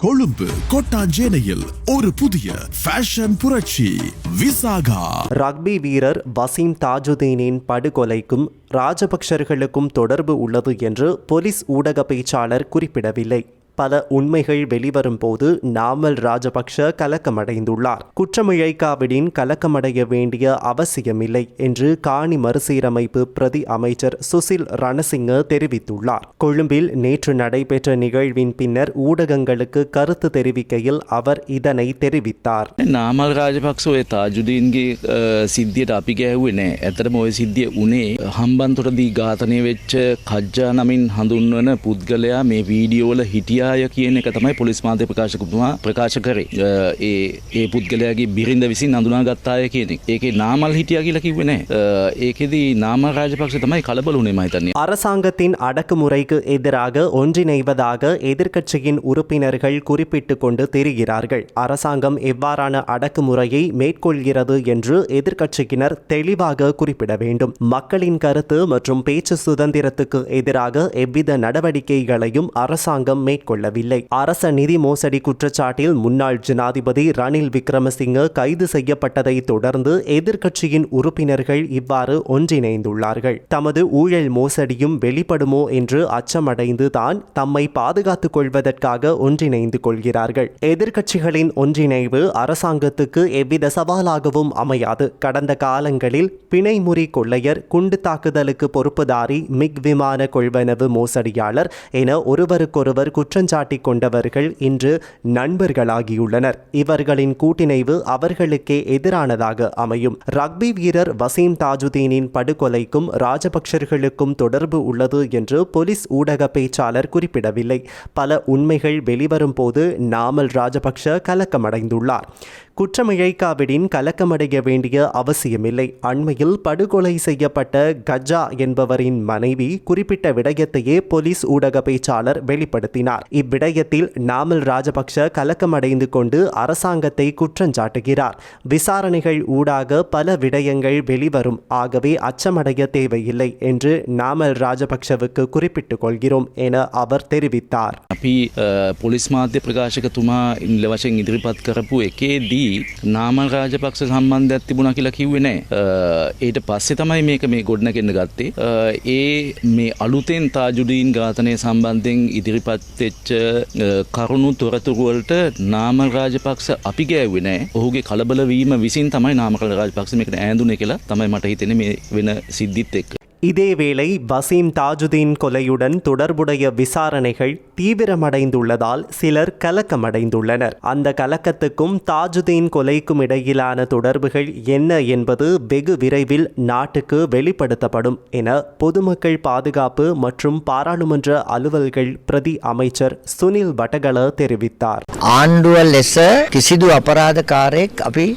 கொழும்பு கொட்டாஞ்சேனையில் ஒரு புதிய ஃபேஷன் புரட்சி விசாகா. ரக்பி வீரர் வசீம் தாஜுதீனின் படுகொலைக்கும் ராஜபக்சர்களுக்கும் தொடர்பு உள்ளது என்று போலீஸ் ஊடக பேச்சாளர் குறிப்பிடவில்லை. பல உண்மைகள் வெளிவரும் போது நாமல் ராஜபக்ஷ கலக்கமடைந்துள்ளார் குற்றமிழைக்காவிடின் கலக்கமடைய வேண்டிய அவசியமில்லை என்று காணி மறுசீரமைப்பு பிரதி அமைச்சர் சுசில் ரணசிங்க தெரிவித்துள்ளார் கொழும்பில் நேற்று நடைபெற்ற நிகழ்வின் பின்னர் ஊடகங்களுக்கு கருத்து தெரிவிக்கையில் அவர் இதனை தெரிவித்தார் නාමල් රාජපක්ෂ ඔය තාජුදීන්ගේ අ, සිද්ධියට අපි ගෑහුවේ නෑ ඇතරම ඔය සිද්ධිය උනේ හම්බන්තොටදී ඝාතනය වෙච්ච කජ්ජා නමින් හඳුන්වන පුද්ගලයා මේ වීඩියෝල හිටියාය කියන එක තමයි පොලිස් මාධ්‍ය ප්‍රකාශකතුමා ප්‍රකාශ කරේ අ, ඒ ඒ පුද්ගලයාගේ බිරිඳ විසින් අඳුනා ගත්තාය කියන එක. ඒකේ නාමල් හිටියා කියලා කිව්වේ නෑ අ, ඒකෙදී නාමල් රාජපක්ෂ තමයි කලබල උනේ මම හිතන්නේ அரசாங்கத்தின் அடக்குமுறைக்கு எதிராக ஒன்றிணைவதாக எதிர்க்கட்சியின் உறுப்பினர்கள் குறிப்பிட்டுக் கொண்டு தெரிகிறார்கள் அரசாங்கம் எவ்வாறான அடக்குமுறையை மேற்கொள்கிறது என்று எதிர்க்கட்சியினர் தெளிவாக குறிப்பிட வேண்டும் மக்களின் கருத்து மற்றும் பேச்சு சுதந்திரத்துக்கு எதிராக எவ்வித நடவடிக்கைகளையும் அரசாங்கம் மேற்கொள்ளவில்லை அரச நிதி மோசடி குற்றச்சாட்டில் முன்னாள் ஜனாதிபதி ரணில் விக்ரமசிங்க கைது செய்யப்பட்டதை தொடர்ந்து எதிர்க்கட்சியின் உறுப்பினர்கள் இவ்வாறு ஒன்றிணைந்துள்ளார்கள். தமது ஊழல் மோசடியும் வெளிப்படுமோ என்று அச்சமடைந்து தான் தம்மை பாதுகாத்துக் கொள்வதற்காக ஒன்றிணைந்து கொள்கிறார்கள். எதிர்க்கட்சிகளின் ஒன்றிணைவு அரசாங்கத்துக்கு எவ்வித சவாலாகவும் அமையாது. கடந்த காலங்களில் பிணைமுறி கொள்ளையர் குண்டு தாக்குதலுக்கு பொறுப்புதாரி மிக் விமான கொள்வனவு மோசடியாளர் என ஒருவருக்கொருவர் குற்ற குற்றஞ்சாட்டிக் கொண்டவர்கள் இன்று நண்பர்களாகியுள்ளனர். இவர்களின் கூட்டிணைவு அவர்களுக்கே எதிரானதாக அமையும். ரக்பி வீரர் வசீம் தாஜுதீனின் படுகொலைக்கும் ராஜபக்சர்களுக்கும் தொடர்பு உள்ளது என்று போலீஸ் ஊடக பேச்சாளர் குறிப்பிடவில்லை. பல உண்மைகள் வெளிவரும் போது நாமல் ராஜபக்ஷ கலக்கமடைந்துள்ளார். குற்றமிழைக்காவிடின் கலக்கமடைய வேண்டிய அவசியமில்லை. அண்மையில் படுகொலை செய்யப்பட்ட கஜா என்பவரின் மனைவி குறிப்பிட்ட விடயத்தையே போலீஸ் ஊடக பேச்சாளர் வெளிப்படுத்தினார். இவ்விடயத்தில் நாமல் ராஜபக்ஷ கலக்கமடைந்து கொண்டு அரசாங்கத்தை குற்றஞ்சாட்டுகிறார். விசாரணைகள் ஊடாக பல விடயங்கள் வெளிவரும். ஆகவே அச்சமடைய தேவையில்லை என்று நாமல் ராஜபக்ஷவுக்கு குறிப்பிட்டுக் கொள்கிறோம் என அவர் தெரிவித்தார். போலீஸ் மாத்திய பிரகாஷகத்துமா இந்த வருஷம் எதிர்பார்க்கிறப்போ எக்கேடி ඉදිරිපත් කරපු එකේදී නාමල් රාජපක්ෂ සම්බන්ධයක් තිබුණ කියලා කිව්වේ නෑ. අ, ඊට පස්සේ තමයි මේක මේ ගොඩනගෙන්න ගත්තේ. අ, ඒ මේ අලුතෙන් තාජුඩීන් ඝාතනය සම්බන්ධයෙන් ඉදිරිපත්වෙච්ච කරුණු තොරතුරුවලට නාමල් රාජපක්ෂ අපි ගෑවේ නෑ. ඔහුගේ කලබලවීම විසින් තමයි නාමකල රාජපක්ෂ මේකට ඈඳුනේ කියලා තමයි මට හිතෙන මේ වෙන සිද්ධිත් එක්ක. இதேவேளை வசீம் தாஜுதீன் கொலையுடன் தொடர்புடைய விசாரணைகள் தீவிரமடைந்துள்ளதால் சிலர் கலக்கமடைந்துள்ளனர். அந்த கலக்கத்துக்கும் தாஜுதீன் கொலைக்கும் இடையிலான தொடர்புகள் என்ன என்பது வெகு விரைவில் நாட்டுக்கு வெளிப்படுத்தப்படும் என பொதுமக்கள் பாதுகாப்பு மற்றும் பாராளுமன்ற அலுவல்கள் பிரதி அமைச்சர் சுனில் வட்டகல தெரிவித்தார். ஆண்டுவல் கிசிது அபராத காரேக் அபி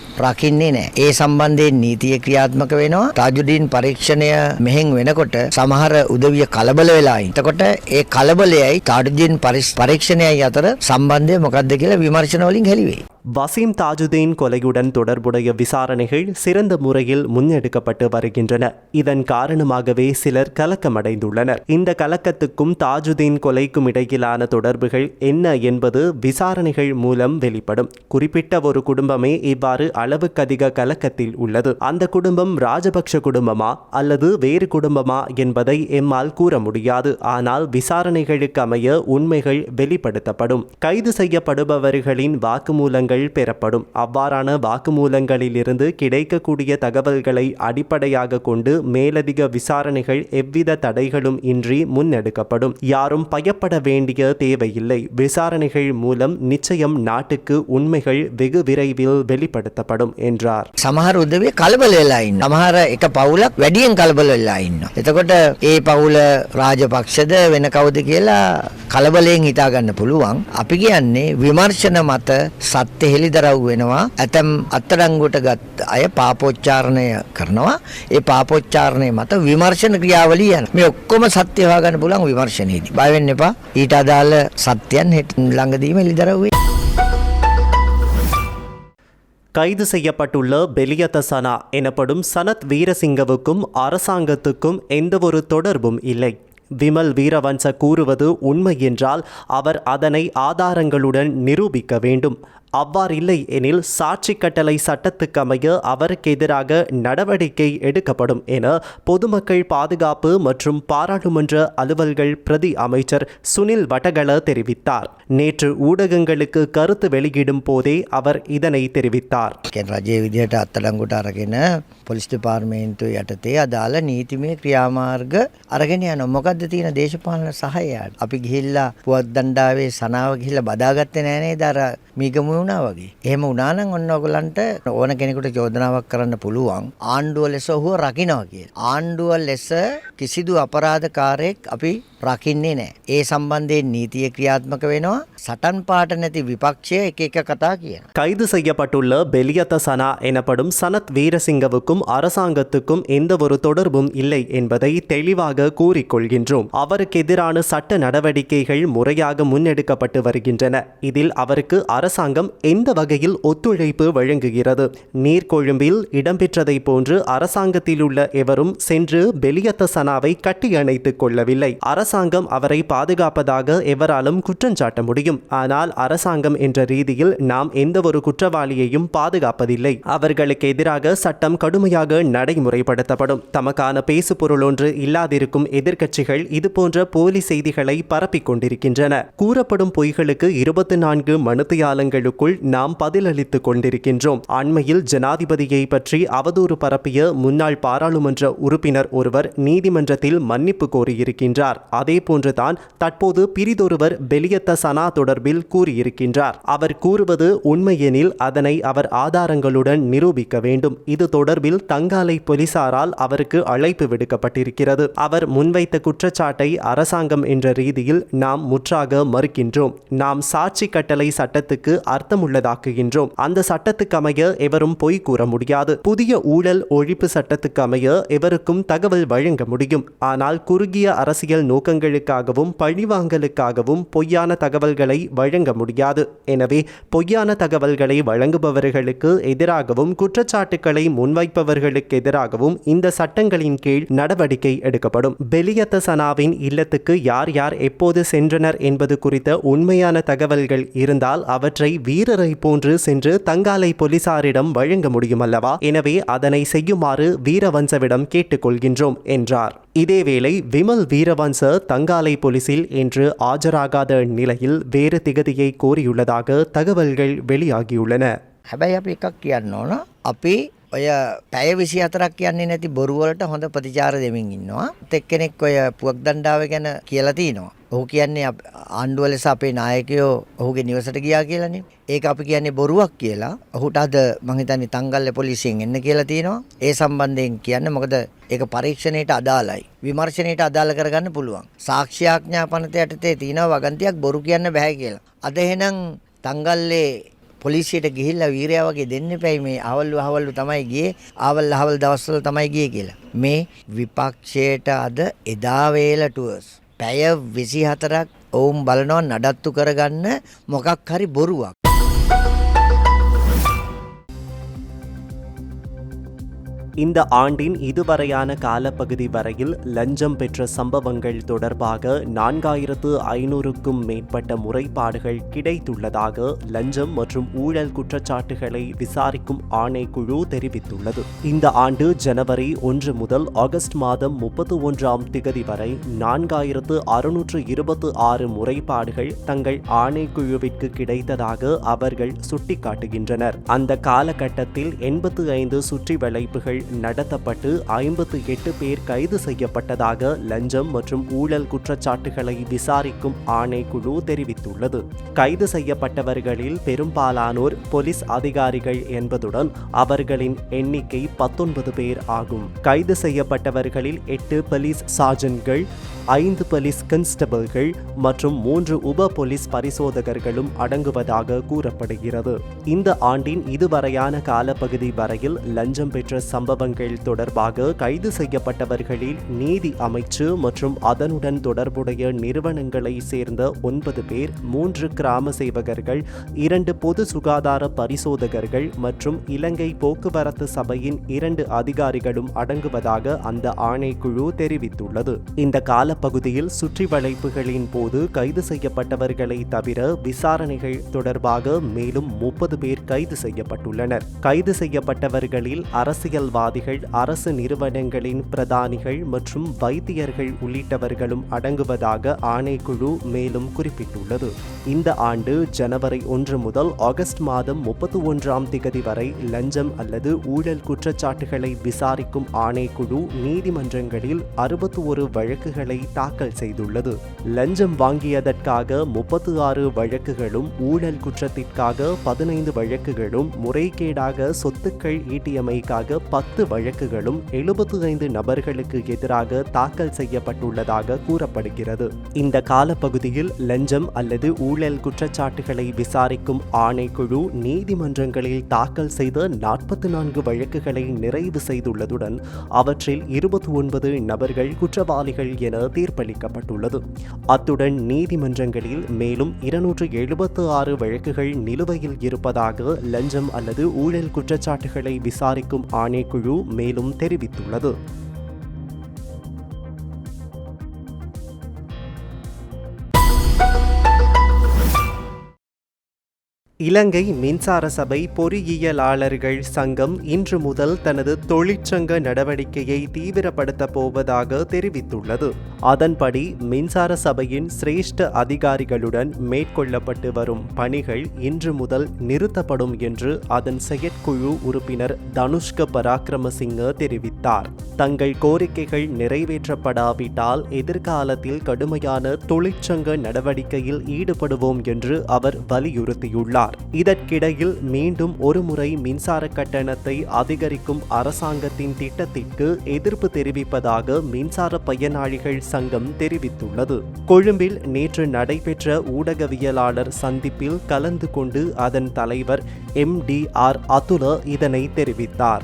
ஏ சம்பந்தே நீதிய கிரியாத்மக வேணும் தாஜுதீன் பரீட்சணைய மெஹெங் මෙහෙන් වෙනකොට සමහර උදවිය කලබල වෙලායි. එතකොට ඒ කලබලයයි තාජුඩීන් පරිස්- පරීක්ෂණයයි අතර සම්බන්ධය මොකක්ද කියලා විමර්ශන වලින් හෙළිවේ. வசீம் தாஜுதீன் கொலையுடன் தொடர்புடைய விசாரணைகள் சிறந்த முறையில் முன்னெடுக்கப்பட்டு வருகின்றன. இதன் காரணமாகவே சிலர் கலக்கமடைந்துள்ளனர். இந்த கலக்கத்துக்கும் தாஜுதீன் கொலைக்கும் இடையிலான தொடர்புகள் என்ன என்பது விசாரணைகள் மூலம் வெளிப்படும். குறிப்பிட்ட ஒரு குடும்பமே இவ்வாறு அளவுக்கதிக கலக்கத்தில் உள்ளது. அந்த குடும்பம் ராஜபக்ஷ குடும்பமா அல்லது வேறு குடும்பமா என்பதை எம்மால் கூற முடியாது. ஆனால் விசாரணைகளுக்கு அமைய உண்மைகள் வெளிப்படுத்தப்படும். கைது செய்யப்படுபவர்களின் வாக்குமூலங்கள் பெறப்படும் அவ்வாறான வாக்குமூலங்களிலிருந்து கிடைக்கக்கூடிய தகவல்களை அடிப்படையாக கொண்டு மேலதிக விசாரணைகள் எவ்வித தடைகளும் இன்றி முன்னெடுக்கப்படும் யாரும் பயப்பட வேண்டிய தேவையில்லை விசாரணைகள் மூலம் நிச்சயம் நாட்டுக்கு உண்மைகள் வெகு விரைவில் வெளிப்படுத்தப்படும் என்றார் සමහර උදවිය කලබල වෙලා ඉන්න. සමහර එක පවුලක් වැඩියෙන් කලබල වෙලා ඉන්න. එතකොට ඒ පවුල රාජපක්ෂද වෙන කවුද කියලා කලබලයෙන් හිතා ගන්න පුළුවන්. අපි කියන්නේ විමර්ශන මත සත්‍ය හෙළිදරව් වෙනවා. ඇතම් අත්අඩංගුවට ගත් අය පාපෝච්චාරණය කරනවා. ඒ පාපෝච්චාරණය මත විමර්ශන ක්‍රියාවලිය යන. මේ ඔක්කොම සත්‍ය හොයාගන්න පුළුවන් විමර්ශනයේදී. බය වෙන්න එපා. ඊට අදාළ සත්‍යයන් හෙට ළඟදීම හෙළිදරව් වෙයි. கைது செய்யப்பட்டுள்ள பெலியத சனா எனப்படும் சனத் வீரசிங்கவுக்கும் அரசாங்கத்துக்கும் எந்தவொரு தொடர்பும் இல்லை விமல் வீரவன்ச கூறுவது உண்மை என்றால் அவர் அதனை ஆதாரங்களுடன் நிரூபிக்க வேண்டும் அவ்வாறில்லை எனில் சாட்சி கட்டளை சட்டத்துக்கமைய அவருக்கு எதிராக நடவடிக்கை எடுக்கப்படும் என பொதுமக்கள் பாதுகாப்பு மற்றும் பாராளுமன்ற அலுவல்கள் பிரதி அமைச்சர் சுனில் வடகல தெரிவித்தார் நேற்று ஊடகங்களுக்கு கருத்து வெளியிடும் போதே அவர் இதனை தெரிவித்தார் කියන්නේ රජයේ විදිහට අත්තඩංගුට අරගෙන පොලිස් දෙපාර්තමේන්තුව යටතේ අදාළ නීතිමය ක්‍රියාමාර්ග අරගෙන යනවා. මොකද්ද තියෙන දේශපාලන සහයයට? අපි ගිහිල්ලා පුවත් දණ්ඩාවේ සනාව ගිහිල්ලා බදාගත්තේ නෑ නේද අර මීගමු වුණා වගේ. එහෙම වුණා නම් ඔන්න ඔයගලන්ට ඕන කෙනෙකුට චෝදනාවක් කරන්න පුළුවන් ආණ්ඩුව ලෙස ඔහුව රකින්නවා කියලා. ආණ්ඩුව ලෙස කිසිදු අපරාධකාරයෙක් අපි රකින්නේ නෑ. ඒ සම්බන්ධයෙන් නීතිය ක්‍රියාත්මක වෙනවා. සටන් පාට නැති විපක්ෂය එක එක කතා කියනවා. கைது செய்யப்பட்டுள்ள பெலியத்த சனா எனப்படும் சனத் வீரசிங்கவுக்கும் அரசாங்கத்துக்கும் எந்த ஒரு தொடர்பும் இல்லை என்பதை தெளிவாக கூறிக்கொள்கின்றோம் அவருக்கு எதிரான சட்ட நடவடிக்கைகள் முறையாக முன்னெடுக்கப்பட்டு வருகின்றன இதில் அவருக்கு அரசாங்கம் எந்த வகையில் ஒத்துழைப்பு வழங்குகிறது? நீர்கொழும்பில் இடம்பெற்றதை போன்று அரசாங்கத்தில் உள்ள எவரும் சென்று பெலியத்த சனாவை கட்டி அணைத்துக் கொள்ளவில்லை. அரசாங்கம் அவரை பாதுகாப்பதாக எவராலும் குற்றஞ்சாட்ட முடியும். ஆனால் அரசாங்கம் என்ற ரீதியில் நாம் எந்த ஒரு குற்றவாளியையும் பாதுகாப்பதில்லை. அவர்களுக்கு எதிராக சட்டம் கடுமையாக நடைமுறைப்படுத்தப்படும். தமக்கான பேசு பொருள் ஒன்று இல்லாதிருக்கும் எதிர்க்கட்சிகள் இதுபோன்ற போலி செய்திகளை பரப்பிக் கொண்டிருக்கின்றன. கூறப்படும் பொய்களுக்கு இருபத்தி நான்கு மனுத்தியாலங்களுக்குள் நாம் பதிலளித்துக் கொண்டிருக்கின்றோம். அண்மையில் ஜனாதிபதியை பற்றி அவதூறு பரப்பிய முன்னாள் பாராளுமன்ற உறுப்பினர் ஒருவர் நீதிமன்றத்தில் மன்னிப்பு கோரியிருக்கின்றார். அதே போன்றுதான் தற்போது பிரிதொருவர் பெலியத்த சனா தொடர்பில் கூறியிருக்கின்றார். அவர் கூறுவது உண்மையெனில் அதனை அவர் ஆதாரங்களுடன் நிரூபிக்க வேண்டும். இது தொடர்பில் தங்காலை போலீசாரால் அவருக்கு அழைப்பு விடுக்கப்பட்டிருக்கிறது. அவர் முன்வைத்த குற்றச்சாட்டை அரசாங்கம் என்ற ரீதியில் நாம் முற்றாக மறுக்கின்றோம். நாம் சாட்சி கட்டளை சட்டத்துக்கு அர்த்த அர்த்தமுள்ளதாக்குகின்றோம் அந்த சட்டத்துக்கு அமைய எவரும் பொய் கூற முடியாது. புதிய ஊழல் ஒழிப்பு சட்டத்துக்கு அமைய எவருக்கும் தகவல் வழங்க முடியும். ஆனால் குறுகிய அரசியல் நோக்கங்களுக்காகவும் பழிவாங்கலுக்காகவும் பொய்யான தகவல்களை வழங்க முடியாது. எனவே பொய்யான தகவல்களை வழங்குபவர்களுக்கு எதிராகவும் குற்றச்சாட்டுக்களை முன்வைப்பவர்களுக்கு எதிராகவும் இந்த சட்டங்களின் கீழ் நடவடிக்கை எடுக்கப்படும். பெலியத்த சனாவின் இல்லத்துக்கு யார் யார் எப்போது சென்றனர் என்பது குறித்த உண்மையான தகவல்கள் இருந்தால் அவற்றை வீரரை போன்று சென்று தங்காலை போலீசாரிடம் வழங்க முடியும் அல்லவா எனவே அதனை செய்யுமாறு வீரவன்சவிடம் கேட்டுக்கொள்கின்றோம் என்றார் இதேவேளை விமல் வீரவன்ச தங்காலை போலீசில் இன்று ஆஜராகாத நிலையில் வேறு திகதியை கோரியுள்ளதாக தகவல்கள் வெளியாகியுள்ளன හැබැයි අපි එකක් කියන්න ඕන අපි ඔය පැය විසි අතරක් කියන්නේ නැති බොරුවලට හොඳ ප්‍රතිචාර දෙමින් ඉන්නවා. එක්කෙනෙක් ඔය පුවක් දණ්ඩාව ගැන කියලා තිනවා. ඔහු කියන්නේ අප- ආණ්ඩුව ලෙස අපේ නායකයෝ ඔහුගේ නිවසට ගියා කියලනේ. ඒක අපි කියන්නේ බොරුවක් කියලා. ඔහුට අද මහිතන්නේ තංගල්ල පොලිසියෙන් එන්න කියලා තියෙනවා ඒ සම්බන්ධයෙන් කියන්න මොකද ඒක පරීක්ෂණයට අදාළයි. විමර්ශනයට අදාළ කරගන්න පුළුවන්. සාක්ෂ්‍යාඥා පනත යටතේ තියෙනවා වගන්තියක් බොරු කියන්න බෑ කියලා. අද එහෙනම් තංගල්ලේ පොලිසියට ගිහිල්ලා වීරයා වගේ දෙන්න එපැයි මේ අවල්ලු අහවල්ලු තමයි ගියේ ආවල් අහවල් දවස්වල තමයි ගියේ කියලා. මේ විපක්ෂයට අද එදා වේල ටුවර්ස් පැය 24ක් ඔවුන් බලනවා නඩත්තු කරගන්න මොකක් හරි බොරුවක්. இந்த ஆண்டின் இதுவரையான காலப்பகுதி வரையில் லஞ்சம் பெற்ற சம்பவங்கள் தொடர்பாக நான்காயிரத்து ஐநூறுக்கும் மேற்பட்ட முறைப்பாடுகள் கிடைத்துள்ளதாக லஞ்சம் மற்றும் ஊழல் குற்றச்சாட்டுகளை விசாரிக்கும் ஆணைக்குழு தெரிவித்துள்ளது. இந்த ஆண்டு ஜனவரி ஒன்று முதல் ஆகஸ்ட் மாதம் முப்பத்து ஒன்றாம் திகதி வரை நான்காயிரத்து அறுநூற்று இருபத்து ஆறு முறைப்பாடுகள் தங்கள் ஆணைக்குழுவிற்கு கிடைத்ததாக அவர்கள் சுட்டிக்காட்டுகின்றனர். அந்த காலகட்டத்தில் எண்பத்து ஐந்து சுற்றி வளைப்புகள் நடத்தப்பட்டு ஐம்பத்து எட்டு பேர் கைது செய்யப்பட்டதாக லஞ்சம் மற்றும் ஊழல் குற்றச்சாட்டுகளை விசாரிக்கும் ஆணைக்குழு தெரிவித்துள்ளது. கைது செய்யப்பட்டவர்களில் பெரும்பாலானோர் போலீஸ் அதிகாரிகள் என்பதுடன் அவர்களின் எண்ணிக்கை பத்தொன்பது பேர் ஆகும். கைது செய்யப்பட்டவர்களில் எட்டு போலீஸ் சார்ஜன்கள் ஐந்து போலீஸ் கன்ஸ்டபிள்கள் மற்றும் மூன்று உப போலீஸ் பரிசோதகர்களும் அடங்குவதாக கூறப்படுகிறது. இந்த ஆண்டின் இதுவரையான காலப்பகுதி வரையில் லஞ்சம் பெற்ற சம்பவங்கள் தொடர்பாக கைது செய்யப்பட்டவர்களில் நீதி அமைச்சு மற்றும் அதனுடன் தொடர்புடைய நிறுவனங்களை சேர்ந்த ஒன்பது பேர் மூன்று கிராம சேவகர்கள் இரண்டு பொது சுகாதார பரிசோதகர்கள் மற்றும் இலங்கை போக்குவரத்து சபையின் இரண்டு அதிகாரிகளும் அடங்குவதாக அந்த ஆணைக்குழு தெரிவித்துள்ளது. இந்த காலப்பகுதியில் சுற்றி வளைப்புகளின் போது கைது செய்யப்பட்டவர்களை தவிர விசாரணைகள் தொடர்பாக மேலும் முப்பது பேர் கைது செய்யப்பட்டுள்ளனர். கைது செய்யப்பட்டவர்களில் அரசியல்வாதிகள் அரசு நிறுவனங்களின் பிரதானிகள் மற்றும் வைத்தியர்கள் உள்ளிட்டவர்களும் அடங்குவதாக ஆணைக்குழு மேலும் குறிப்பிட்டுள்ளது. இந்த ஆண்டு ஜனவரி ஒன்று முதல் ஆகஸ்ட் மாதம் முப்பத்தி ஒன்றாம் திகதி வரை லஞ்சம் அல்லது ஊழல் குற்றச்சாட்டுகளை விசாரிக்கும் ஆணைக்குழு நீதிமன்றங்களில் அறுபத்தி ஒரு வழக்குகளை தாக்கல் செய்துள்ளது. லஞ்சம் வாங்கியதற்காக முப்பத்து ஆறு வழக்குகளும் ஊழல் குற்றத்திற்காக பதினைந்து வழக்குகளும் முறைகேடாக சொத்துக்கள் ஈட்டியமைக்காக பத்து வழக்குகளும் எழுபத்தி ஐந்து நபர்களுக்கு எதிராக தாக்கல் செய்யப்பட்டுள்ளதாக கூறப்படுகிறது. இந்த காலப்பகுதியில் லஞ்சம் அல்லது ஊழல் குற்றச்சாட்டுகளை விசாரிக்கும் ஆணைக்குழு நீதிமன்றங்களில் தாக்கல் செய்த நாற்பத்தி நான்கு வழக்குகளை நிறைவு செய்துள்ளதுடன் அவற்றில் இருபத்தி ஒன்பது நபர்கள் குற்றவாளிகள் என தீர்ப்பளிக்கப்பட்டுள்ளது. அத்துடன் நீதிமன்றங்களில் மேலும் இருநூற்று எழுபத்து ஆறு வழக்குகள் நிலுவையில் இருப்பதாக லஞ்சம் அல்லது ஊழல் குற்றச்சாட்டுகளை விசாரிக்கும் ஆணைக்குழு குழு மேலும் தெரிவித்துள்ளது. இலங்கை மின்சார சபை பொறியியலாளர்கள் சங்கம் இன்று முதல் தனது தொழிற்சங்க நடவடிக்கையை தீவிரப்படுத்தப் போவதாக தெரிவித்துள்ளது. அதன்படி மின்சார சபையின் சிரேஷ்ட அதிகாரிகளுடன் மேற்கொள்ளப்பட்டு வரும் பணிகள் இன்று முதல் நிறுத்தப்படும் என்று அதன் செயற்குழு உறுப்பினர் தனுஷ்க பராக்கிரமசிங்க தெரிவித்தார். தங்கள் கோரிக்கைகள் நிறைவேற்றப்படாவிட்டால் எதிர்காலத்தில் கடுமையான தொழிற்சங்க நடவடிக்கையில் ஈடுபடுவோம் என்று அவர் வலியுறுத்தியுள்ளார். இதற்கிடையில் மீண்டும் ஒருமுறை மின்சார கட்டணத்தை அதிகரிக்கும் அரசாங்கத்தின் திட்டத்திற்கு எதிர்ப்பு தெரிவிப்பதாக மின்சார பயனாளிகள் சங்கம் தெரிவித்துள்ளது. கொழும்பில் நேற்று நடைபெற்ற ஊடகவியலாளர் சந்திப்பில் கலந்து கொண்டு அதன் தலைவர் எம். டி. ஆர். அதுல இதனை தெரிவித்தார்.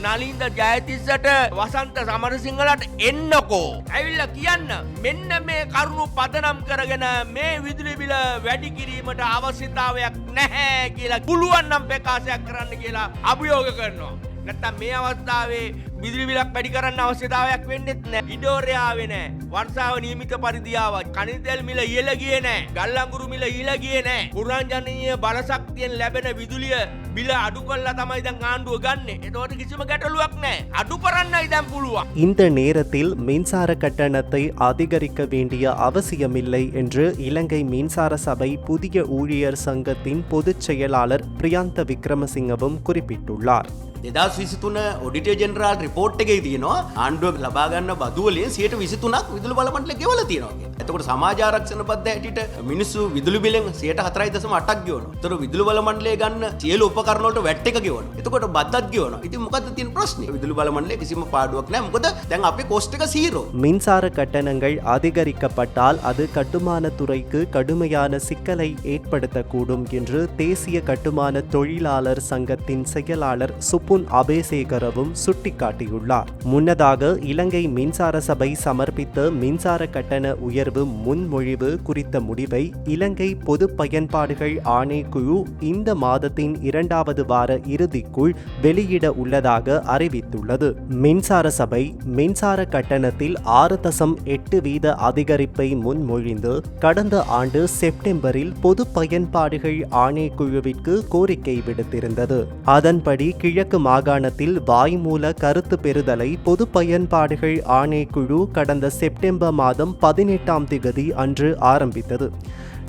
කියනවා මහජන උපදේශන තියෙන අටමෙන්දට නලින්ද ජයතිස්සට වසන්ත සමරසිංහලට එන්නකෝ. ඇවිල්ල කියන්න මෙන්න මේ කරුණු පදනම් කරගෙන මේ විදුලිබිල වැඩි කිරීමට අවශ්‍යතාවයක් නැහැ කියලා පුළුවන්නම් ප්‍රකාශයක් කරන්න කියලා අභියෝග කරනවා. නැත්තම් මේ අවස්ථාවේ විදිරිවිලක් වැඩි කරන්න අවශ්‍යතාවයක් වෙන්නෙත් නෑ ඉඩෝරයාාව නෑ වර්සාාව නීමිත පරිදියාව කනිතෙල් මිල ඉයල ගිය නෑ ගල්ලංගුරු මිල ඊල ගිය නෑ පුරාංජනීය බලසක්තියෙන් ලැබෙන විදුලිය බිල අඩු කල්ලා තමයි දැන් ආණ්ඩුව ගන්න එතවට කිසිම ගැටලුවක් නෑ අඩු කරන්න ඉදැම් පුළුවන් இந்த நேரத்தில் மின்சார கட்டணத்தை அதிகரிக்க வேண்டிய அவசியமில்லை என்று இலங்கை மின்சார சபை புதிய ஊழியர் சங்கத்தின் பொதுச் செயலாளர் பிரியாந்த விக்ரமசிங்கவும் குறிப்பிட்டுள்ளார் දෙදස් විසිතුන ඔඩිට ජෙනරල් රිපෝට් එකේ තියෙනවා ආණ්ඩුවක් ලබාගන්න බදුවලින් සියට විසිතුනක් විදුලි බලමටල ගෙවල තියෙනවා එතකොට සමාජාරක්ෂණ පද හැටිට මිනිස්සු විදුලි බිලෙන් සියට හතරයි දසම අටක් ගවන තොර විදුලි බලමන්ලේ ගන්න සියලු උපකරනට වැට් එක ගෙවන එතකොට බද්දත් ගවන ඉති මොකද තින් ප්‍රශ්න විදුලි බලමන්ලේ කිසිම පාඩුවක් නෑ මොකද දැන් අපේ කොස්ටක සීරෝ மின்சார கட்டணங்கள் அதிகரிக்கப்பட்டால் அது கட்டுமான துறைக்கு கடுமையான சிக்கலை ஏற்படுத்தக்கூடும் என்று தேசிய கட்டுமான தொழிலாளர் சங்கத்தின் செயலாளர் சுப்புன் அபேசேகரவும் சுட்டிக்காட்டியுள்ளார். முன்னதாக இலங்கை மின்சார சபை சமர்ப்பித்த மின்சார கட்டண உயர்வு முன்மொழிவு குறித்த முடிவை இலங்கை பொது பயன்பாடுகள் ஆணைக்குழு இந்த மாதத்தின் இரண்டாவது வார இறுதிக்குள் வெளியிட உள்ளதாக அறிவித்துள்ளது. மின்சார சபை மின்சார கட்டணத்தில் ஆறு தசம் எட்டு வீத அதிகரிப்பை முன்மொழிந்து கடந்த ஆண்டு செப்டம்பரில் பொது பயன்பாடுகள் ஆணைக்குழுவிற்கு கோரிக்கை விடுத்திருந்தது. அதன்படி கிழக்கு மாகாணத்தில் வாய்மூல கருத்து பெறுதலை பொது பயன்பாடுகள் ஆணைக்குழு கடந்த செப்டம்பர் மாதம் பதினெட்டாம் திகதி அன்று ஆரம்பித்தது.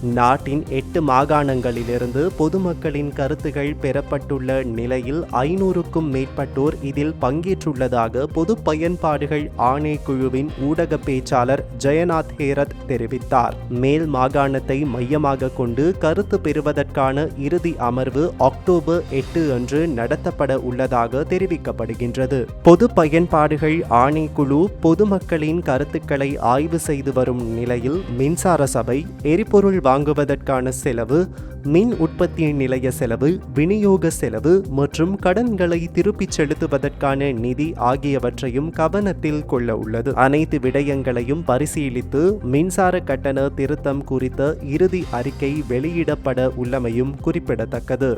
நாட்டின் எட்டு மாகாணங்களிலிருந்து பொதுமக்களின் கருத்துகள் பெறப்பட்டுள்ள நிலையில் ஐநூறுக்கும் மேற்பட்டோர் இதில் பங்கேற்றுள்ளதாக பொது பயன்பாடுகள் ஆணைக்குழுவின் ஊடக பேச்சாளர் ஜெயநாத் ஹேரத் தெரிவித்தார். மேல் மாகாணத்தை மையமாக கொண்டு கருத்து பெறுவதற்கான இறுதி அமர்வு அக்டோபர் எட்டு அன்று நடத்தப்பட உள்ளதாக தெரிவிக்கப்படுகின்றது. பொது பயன்பாடுகள் ஆணைக்குழு பொதுமக்களின் கருத்துக்களை ஆய்வு செய்து வரும் நிலையில் மின்சார சபை எரிபொருள் வாங்குவதற்கான செலவு மின் உற்பத்தி நிலைய செலவு விநியோக செலவு மற்றும் கடன்களை திருப்பிச் செலுத்துவதற்கான நிதி ஆகியவற்றையும் கவனத்தில் கொள்ள உள்ளது. அனைத்து விடயங்களையும் பரிசீலித்து மின்சார கட்டண திருத்தம் குறித்த இறுதி அறிக்கை வெளியிடப்பட உள்ளமையும் குறிப்பிடத்தக்கது.